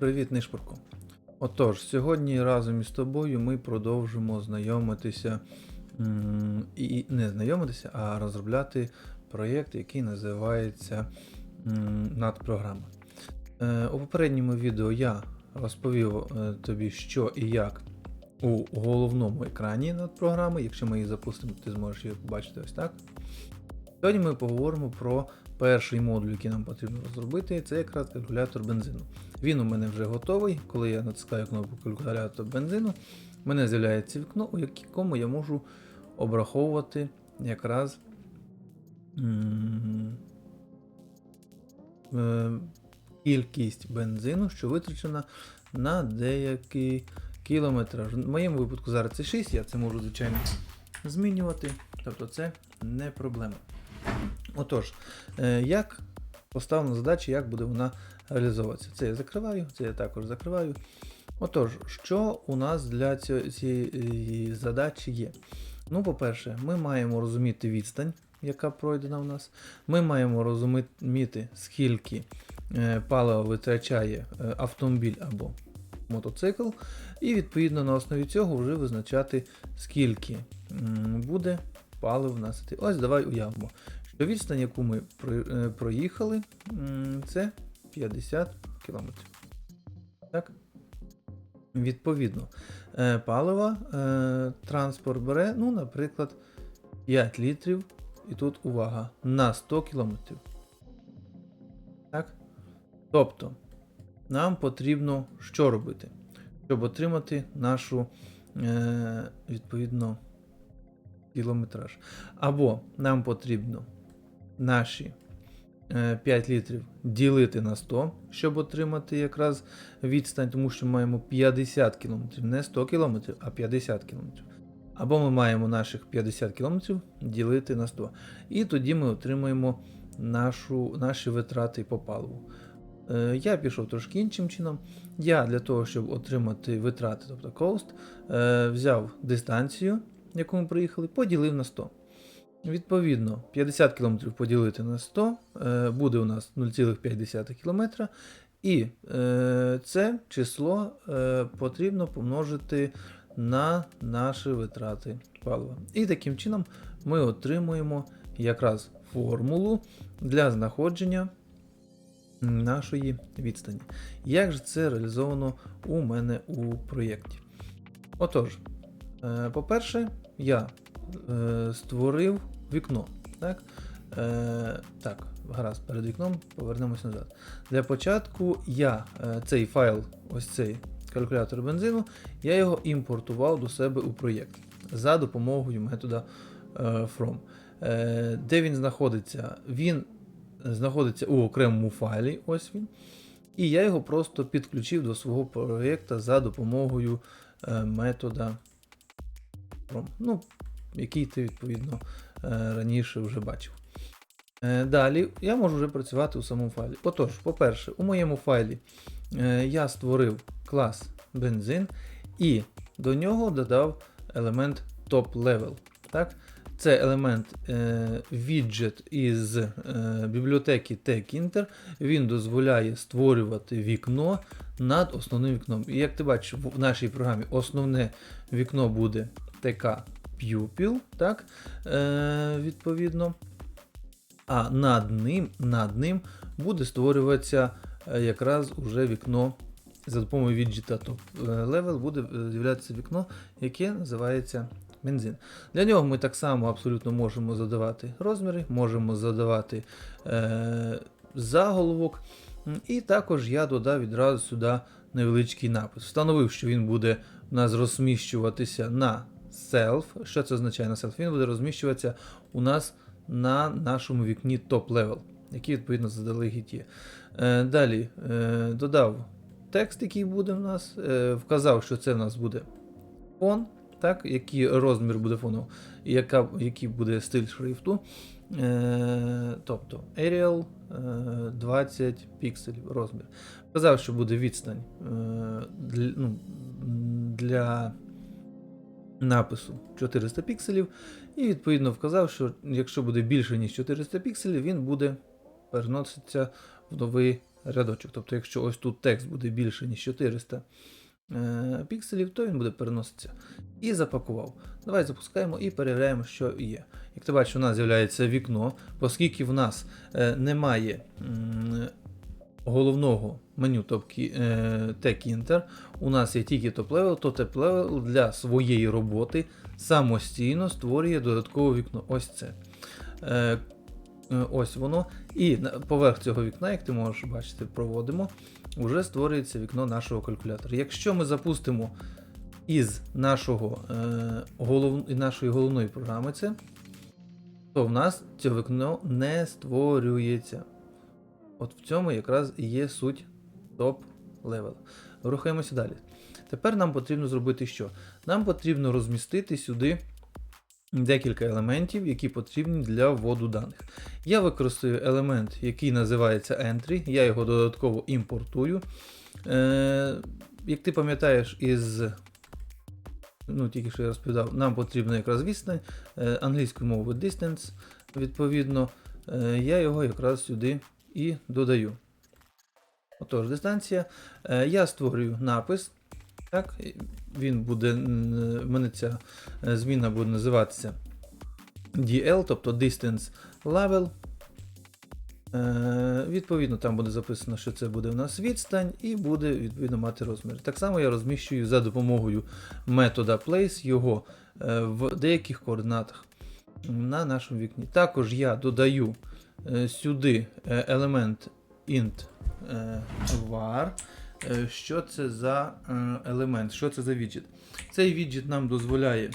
Привіт, Нишпорку. Отож, сьогодні разом із тобою ми продовжимо знайомитися і не знайомитися, а розробляти проєкт, який називається надпрограма. Е, у попередньому відео я розповів е, тобі, що і як у головному екрані надпрограми. Якщо ми її запустимо, ти зможеш її побачити ось так. Сьогодні ми поговоримо про перший модуль, який нам потрібно розробити, це якраз калькулятор бензину. Він у мене вже готовий. Коли я натискаю кнопку калькулятор бензину, в мене з'являється вікно, у якому я можу обраховувати якраз е, кількість бензину, що витрачена на деякий кілометраж. В моєму випадку зараз це 6, я це можу, звичайно, змінювати. Тобто це не проблема. Отож, е, як поставлена задача, як буде вона реалізовуватися? Це я закриваю, це я також закриваю. Отож, що у нас для цієї задачі є? Ну, по-перше, ми маємо розуміти відстань, яка пройдена у нас. Ми маємо розуміти, скільки е, палива витрачає е, автомобіль або мотоцикл, і відповідно на основі цього вже визначати, скільки буде палив у нас. Ось давай уявимо, що відстань, яку ми е, проїхали, це 50 км. Так? Відповідно, е, палива е, транспорт бере, ну, наприклад, 5 літрів, і тут увага, на 100 км. Так? Тобто, нам потрібно що робити, щоб отримати нашу відповідно кілометраж. Або нам потрібно наші е, 5 літрів ділити на 100, щоб отримати якраз відстань, тому що маємо 50 км, не 100 км, а 50 км. Або ми маємо наших 50 км ділити на 100. І тоді ми отримаємо нашу, наші витрати по паливу. Е, Я пішов трошки іншим чином. Я для того, щоб отримати витрати, тобто cost, е, взяв дистанцію, яку ми приїхали, поділив на 100. Відповідно, 50 км поділити на 100 е, буде у нас 0,5 км. І е, це число е, потрібно помножити на наші витрати палива. І таким чином ми отримуємо якраз формулу для знаходження нашої відстані. Як же це реалізовано у мене у проєкті? Отож, по-перше, я е, створив вікно. Так? Е, так, гаразд, перед вікном повернемось назад. Для початку я е, цей файл, ось цей калькулятор бензину, я його імпортував до себе у проєкт за допомогою метода е, from. Е, де він знаходиться? Він знаходиться у окремому файлі, ось він. І я його просто підключив до свого проєкта за допомогою е, метода from. Ну, який ти, відповідно, е, раніше вже бачив. Е, Далі я можу вже працювати у самому файлі. Отож, по-перше, у моєму файлі е, я створив клас бензин і до нього додав елемент top level. Так? Це елемент віджет із е, бібліотеки TechInter. Він дозволяє створювати вікно над основним вікном. І як ти бачиш, в нашій програмі основне вікно буде TK Pupil, так? Е, відповідно. А над ним, над ним буде створюватися е, якраз уже вікно за допомогою віджита Top Level буде е, з'являтися вікно, яке називається бензин. Для нього ми так само абсолютно можемо задавати розміри, можемо задавати е, заголовок. І також я додав відразу сюди невеличкий напис. Встановив, що він буде у нас розміщуватися на self. Що це означає на self? Він буде розміщуватися у нас на нашому вікні level, який відповідно заздалегідь є. Е, далі е, додав текст, який буде в нас, е, вказав, що це в нас буде фон, так, який розмір буде фону, яка, який буде стиль шрифту. Тобто Arial е, 20 пікселів розмір. Вказав, що буде відстань ну, для напису 400 пікселів. І відповідно вказав, що якщо буде більше, ніж 400 пікселів, він буде переноситися в новий рядочок. Тобто, якщо ось тут текст буде більше, ніж 400 е, пікселів, то він буде переноситися. І запакував. Давай запускаємо і перевіряємо, що є. Як ти бачиш, у нас з'являється вікно, оскільки в нас е, немає головного меню Tech-Inter, у нас є тільки топ-левел, то топ-левел для своєї роботи самостійно створює додаткове вікно. Ось це. Е, е, ось воно. І поверх цього вікна, як ти можеш бачити, проводимо, вже створюється вікно нашого калькулятора. Якщо ми запустимо із нашого, е, голов... нашої головної програми це, то в нас це вікно не створюється. От в цьому якраз і є суть топ-левела. Рухаємося далі. Тепер нам потрібно зробити що? Нам потрібно розмістити сюди декілька елементів, які потрібні для вводу даних. Я використаю елемент, який називається Entry, я його додатково імпортую. Е, як ти пам'ятаєш із. Ну, тільки що я розповідав, нам потрібна якраз відстань, е, англійською мовою distance, відповідно, е, я його якраз сюди і додаю. Отож, дистанція. Е, я створюю напис. Так, він буде, в мене ця е, зміна буде називатися DL, тобто Distance Level. Е, відповідно, там буде записано, що це буде у нас відстань, і буде відповідно мати розмір. Так само я розміщую за допомогою метода place його е, в деяких координатах на нашому вікні. Також я додаю е, сюди е, елемент int е, var. Е, Що це за е, елемент? Що це за віджит? Цей віджит нам дозволяє.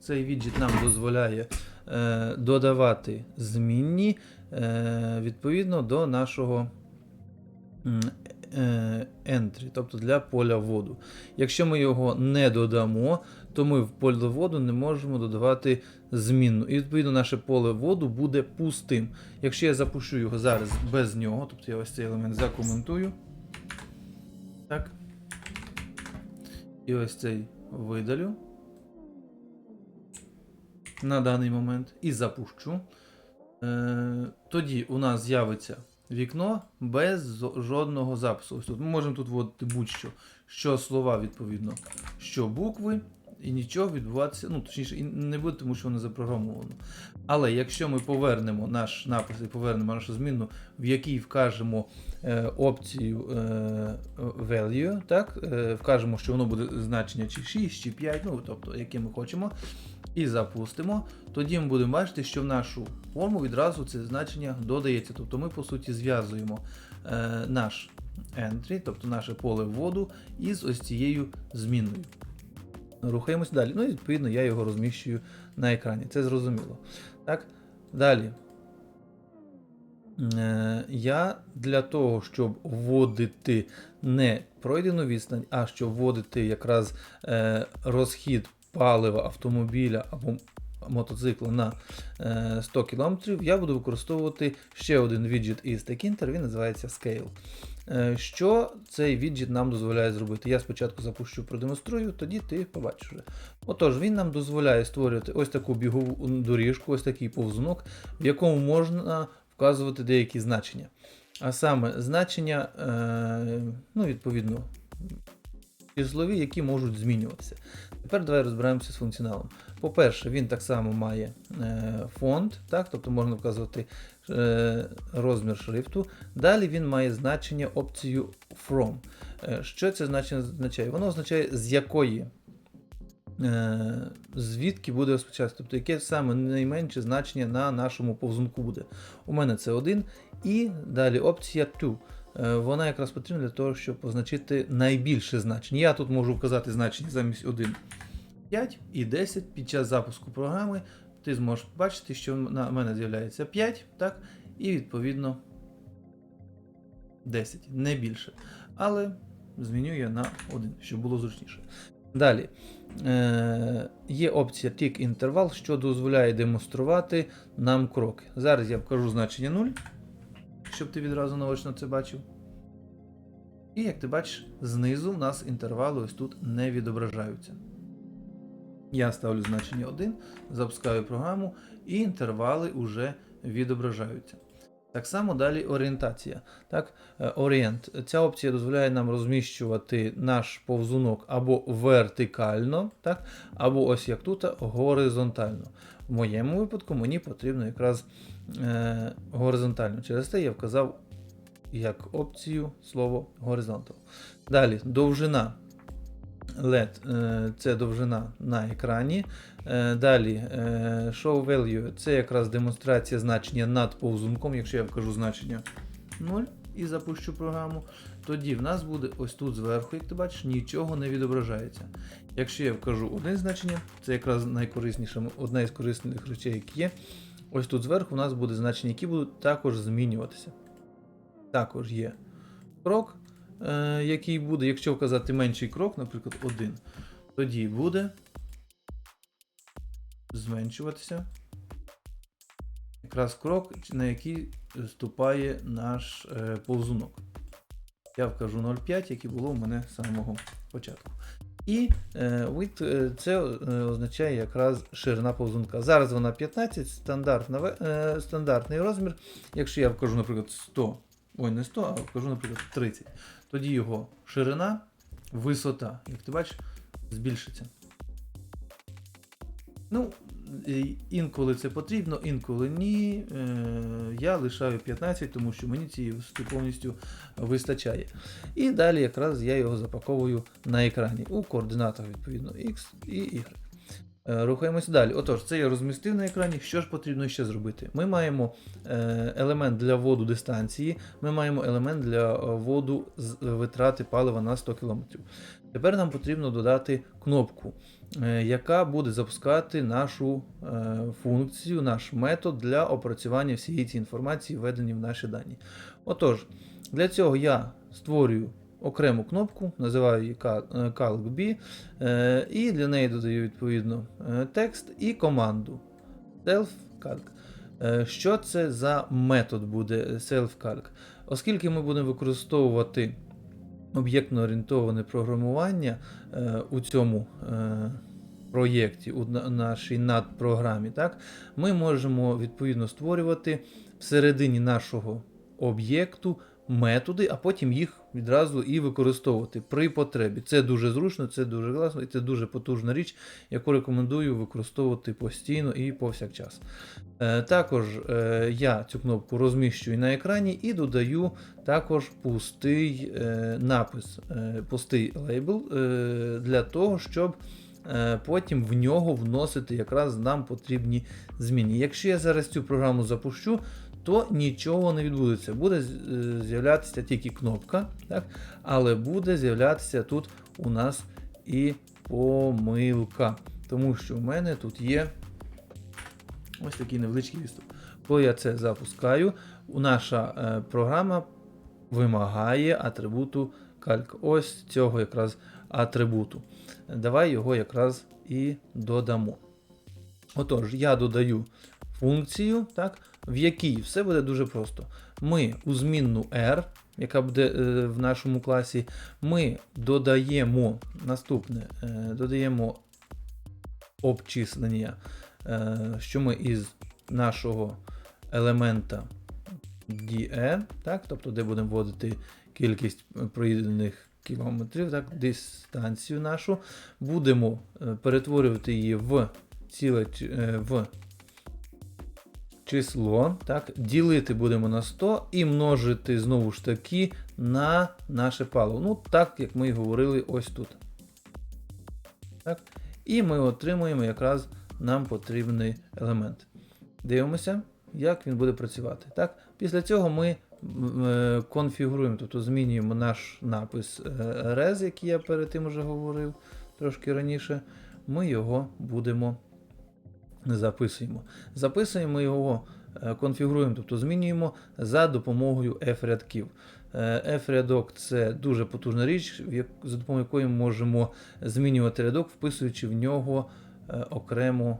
Цей віджит нам дозволяє е, додавати змінні е, відповідно до нашого е, entry, тобто для поля вводу. Якщо ми його не додамо, то ми в поле воду не можемо додавати змінну. І відповідно наше поле воду буде пустим. Якщо я запущу його зараз без нього, тобто я ось цей елемент закоментую. Так. І ось цей видалю на даний момент і запущу. Е, тоді у нас з'явиться вікно без жодного запису. Ось тут ми можемо тут вводити будь-що, що слова відповідно, що букви, і нічого відбуватися, ну точніше, і не буде, тому що воно запрограмовано. Але якщо ми повернемо наш напис і повернемо нашу зміну, в якій вкажемо е, опцію е, value, так, е, вкажемо, що воно буде значення чи 6, чи 5, ну тобто, яке ми хочемо, і запустимо, тоді ми будемо бачити, що в нашу форму відразу це значення додається. Тобто ми, по суті, зв'язуємо е, наш entry, тобто наше поле вводу, із ось цією змінною. Рухаємось далі. Ну і відповідно я його розміщую на екрані. Це зрозуміло. Так, далі. Е, Я для того, щоб вводити не пройдену відстань, а щоб вводити якраз е, розхід палива автомобіля або мотоцикла на е, 100 км, я буду використовувати ще один віджит із Tekinter, він називається Scale. Е, Що цей віджит нам дозволяє зробити? Я спочатку запущу, продемонструю, тоді ти побачиш. Отож, він нам дозволяє створювати ось таку бігову доріжку, ось такий повзунок, в якому можна вказувати деякі значення. А саме значення, е, ну, відповідно, числові, які можуть змінюватися. Тепер давай розбираємося з функціоналом. По-перше, він так само має е, фонд, так, тобто можна вказувати е, розмір шрифту. Далі він має значення опцію From. Е, що це значення означає? Воно означає, з якої. е, Звідки буде розпочатися, тобто яке саме найменше значення на нашому повзунку буде. У мене це 1. І далі опція 2. Е, Вона якраз потрібна для того, щоб позначити найбільше значення. Я тут можу вказати значення замість 1, 5 і 10 під час запуску програми. Ти зможеш бачити, що на мене з'являється 5, так, і відповідно 10, не більше. Але зміню я на 1, щоб було зручніше. Далі е, є опція Tick Interval, що дозволяє демонструвати нам кроки. Зараз я вкажу значення 0, щоб ти відразу наочно це бачив. І як ти бачиш, знизу в нас інтервали ось тут не відображаються. Я ставлю значення 1, запускаю програму, і інтервали вже відображаються. Так само далі орієнтація. Так, е, орієнт. Ця опція дозволяє нам розміщувати наш повзунок або вертикально, так, або ось як тут горизонтально. В моєму випадку мені потрібно якраз е, горизонтально. Через те я вказав як опцію слово horizontal. Далі довжина. LED е, це довжина на екрані. Е, Далі е, show value це якраз демонстрація значення над повзунком. Якщо я вкажу значення 0 і запущу програму, тоді в нас буде ось тут зверху, як ти бачиш, нічого не відображається. Якщо я вкажу одне значення, це якраз найкорисніше, одна із корисних речей, які є. Ось тут зверху у нас буде значення, які будуть також змінюватися. Також є крок, е, який буде, якщо вказати менший крок, наприклад, 1, тоді буде зменшуватися якраз крок, на який ступає наш е, повзунок. Я вкажу 0,5, яке було в мене з самого початку. І е, width, е, це е, означає якраз ширина повзунка. Зараз вона 15, стандартна, е, стандартний розмір. Якщо я вкажу, наприклад, 100, ой, не 100, а вкажу, наприклад, 30, тоді його ширина, висота, як ти бачиш, збільшиться. Ну, інколи це потрібно, інколи ні. Е, Я лишаю 15, тому що мені цієї висоти повністю вистачає. І далі якраз я його запаковую на екрані у координатах, відповідно, X і Y. Е, Рухаємося далі. Отож, це я розмістив на екрані. Що ж потрібно ще зробити? Ми маємо е, елемент для вводу дистанції, ми маємо елемент для е, вводу з- витрати палива на 100 км. Тепер нам потрібно додати кнопку, яка буде запускати нашу функцію, наш метод для опрацювання всієї цієї інформації, введені в наші дані. Отож, для цього я створюю окрему кнопку, називаю її е, calc.b, е, і для неї додаю відповідно е, текст і команду self-calc. Що це за метод буде self-calc? Оскільки ми будемо використовувати об'єктно орієнтоване програмування у цьому проєкті, у нашій надпрограмі, так, ми можемо відповідно створювати всередині нашого об'єкту методи, а потім їх відразу і використовувати при потребі. Це дуже зручно, це дуже класно і це дуже потужна річ, яку рекомендую використовувати постійно і повсякчас. Е, Також е, я цю кнопку розміщую на екрані і додаю також пустий е, напис, пустий лейбл для того, щоб потім в нього вносити якраз нам потрібні зміни. Якщо я зараз цю програму запущу, то нічого не відбудеться. Буде е, з'являтися тільки кнопка, так? але буде з'являтися тут у нас і помилка. Тому що в мене тут є ось такий невеличкий відступ. Коли я це запускаю, наша е, програма вимагає атрибуту calc. Ось цього якраз атрибуту. Давай його якраз і додамо. Отож, я додаю функцію, так, в якій все буде дуже просто. Ми у змінну R, яка буде е, в нашому класі, ми додаємо наступне, е, додаємо обчислення, е, що ми із нашого елемента DE, так, тобто де будемо вводити кількість проїдених кілометрів, так, дистанцію нашу, будемо е, перетворювати її в ціле е, в число, так, ділити будемо на 100 і множити знову ж таки на наше паливо. Ну, так як ми і говорили ось тут. Так. І ми отримуємо якраз нам потрібний елемент. Дивимося, як він буде працювати. Так? Після цього ми е, конфігуруємо, тобто змінюємо наш напис е, res, який я перед тим вже говорив трошки раніше. Ми його будемо записуємо. Записуємо його, е, конфігуруємо, тобто змінюємо за допомогою F-рядків. Е, F-рядок це дуже потужна річ, за допомогою якої ми можемо змінювати рядок, вписуючи в нього е, окремо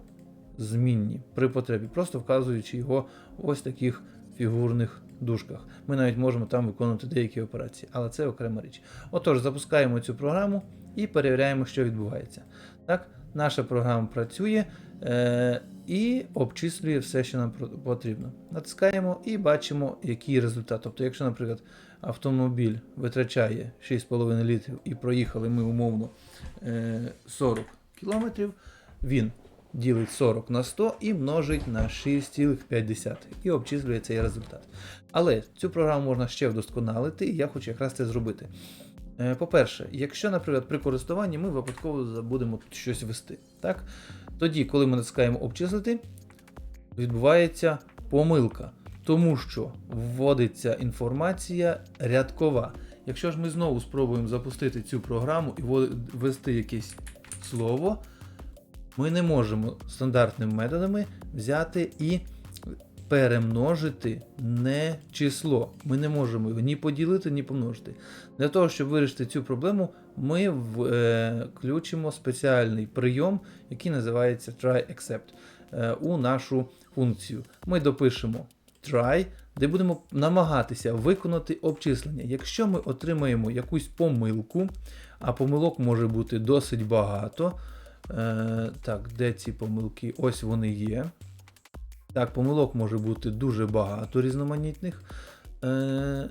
змінні при потребі, просто вказуючи його ось таких фігурних дужках. Ми навіть можемо там виконувати деякі операції, але це окрема річ. Отож, запускаємо цю програму і перевіряємо, що відбувається. Так, наша програма працює. Е, і обчислює все, що нам потрібно. Натискаємо і бачимо, який результат. Тобто, якщо, наприклад, автомобіль витрачає 6,5 літрів і проїхали ми умовно е, 40 кілометрів, він ділить 40 на 100 і множить на 6,5 і обчислює цей результат. Але цю програму можна ще вдосконалити, і я хочу якраз це зробити. Е, По-перше, якщо, наприклад, при користуванні ми випадково забудемо тут щось ввести, так? тоді, коли ми натискаємо обчислити, відбувається помилка, тому що вводиться інформація рядкова. Якщо ж ми знову спробуємо запустити цю програму і ввести якесь слово, ми не можемо стандартними методами взяти і перемножити не число. Ми не можемо його ні поділити, ні помножити. Для того, щоб вирішити цю проблему, ми е, включимо спеціальний прийом, який називається try except е, у нашу функцію. Ми допишемо try, де будемо намагатися виконати обчислення. Якщо ми отримаємо якусь помилку, а помилок може бути досить багато. Е, так, де ці помилки? Ось вони є. Так, помилок може бути дуже багато різноманітних. Е,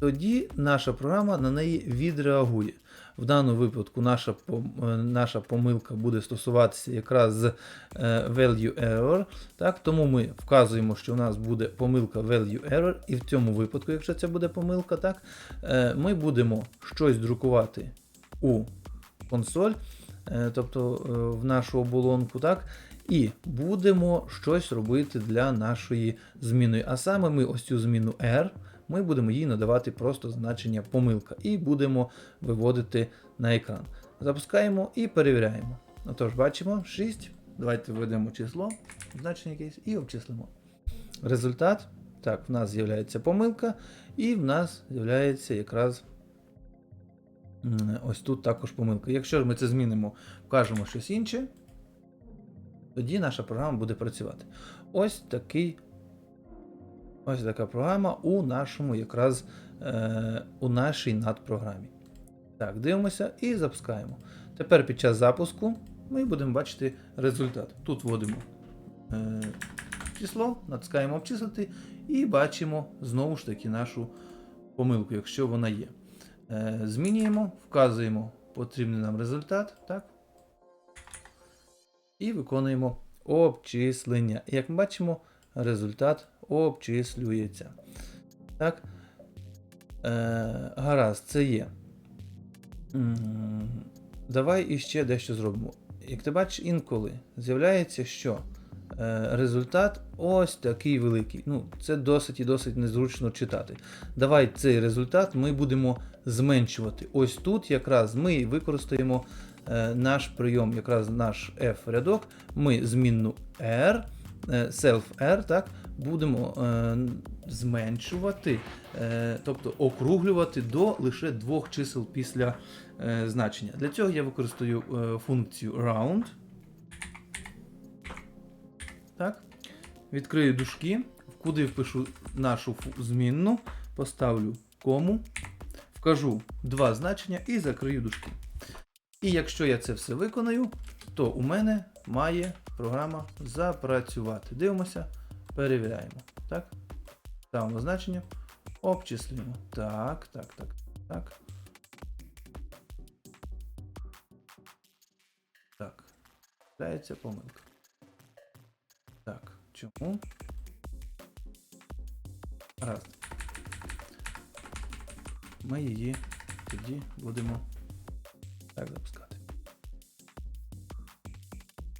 тоді наша програма на неї відреагує. В даному випадку наша, е, наша помилка буде стосуватися якраз з е, value error. Так, тому ми вказуємо, що у нас буде помилка value error, і в цьому випадку, якщо це буде помилка, так, е, ми будемо щось друкувати у консоль, тобто в нашу оболонку, так, і будемо щось робити для нашої зміни. А саме ми ось цю зміну R, ми будемо їй надавати просто значення помилка і будемо виводити на екран. Запускаємо і перевіряємо. Отож, бачимо 6. Давайте введемо число, значення якесь і обчислимо. Результат. Так, в нас з'являється помилка, і в нас з'являється якраз ось тут також помилка. Якщо ми це змінимо, вкажемо щось інше, тоді наша програма буде працювати. Ось такий. Ось така програма у нашому якраз е, у нашій надпрограмі. Так, дивимося і запускаємо. Тепер під час запуску ми будемо бачити результат. Тут вводимо е, число, натискаємо обчислити і бачимо знову ж таки нашу помилку, якщо вона є. Е, змінюємо, вказуємо потрібний нам результат. Так? І виконуємо обчислення. Як ми бачимо, результат обчислюється. Так. Е, гаразд, це є. Давай іще дещо зробимо. Як ти бачиш, інколи з'являється, що е, результат ось такий великий. Ну, це досить і досить незручно читати. Давай цей результат ми будемо зменшувати. Ось тут якраз ми використаємо наш прийом, якраз наш F-рядок. Ми змінну R, е, self R, так, будемо е, зменшувати, е, тобто округлювати до лише двох чисел після е, значення. Для цього я використаю е, функцію round. Так. Відкрию дужки, куди впишу нашу змінну, поставлю кому, вкажу два значення і закрию дужки. І якщо я це все виконаю, то у мене має програма запрацювати. Дивимося, перевіряємо. Так? Ставимо значення, обчислюємо. Так, так, так, так. Так. Трапляється помилка. Так, чому? Раз. Ми її тоді будемо так запускати.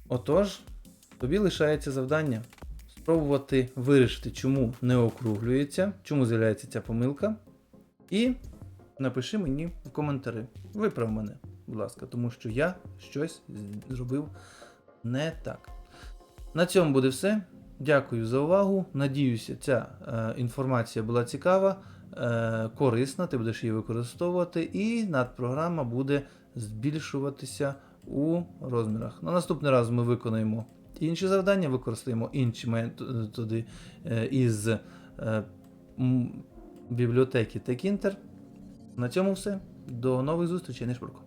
Отож, тобі лишається завдання спробувати вирішити, чому не округлюється, чому з'являється ця помилка. І напиши мені в коментарі. Виправ мене, будь ласка, тому що я щось зробив не так. На цьому буде все. Дякую за увагу. Надіюся, ця е, інформація була цікава, е, корисна, ти будеш її використовувати, і надпрограма буде збільшуватися у розмірах. На наступний раз ми виконаємо інші завдання, використаємо інші методи е, із е, бібліотеки Tekinter. На цьому все. До нових зустрічей, не шпурко.